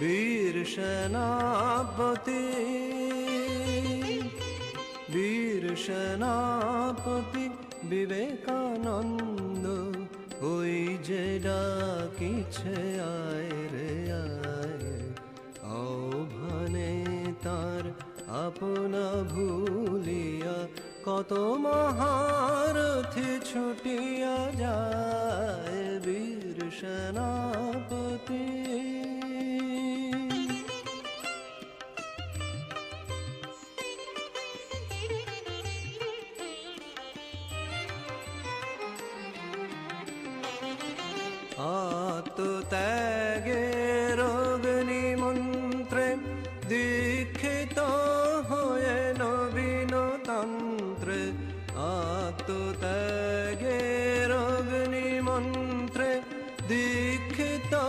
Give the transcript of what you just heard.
বীর সেনাপতি বীর সেনাপতি বিবেকানন্দ, ওই যে ডাকিছে, আয় রে আয়। তার আপনা ভুলিয়া কত মহারথী ছুটিয়া যায়। বীর সেনাপতি आतु तगे रोगनिमन्त्रे दीक्षितो दीक्षित नवीनतन्त्रे आतु तगे रोगनिमन्त्रे दीक्षितो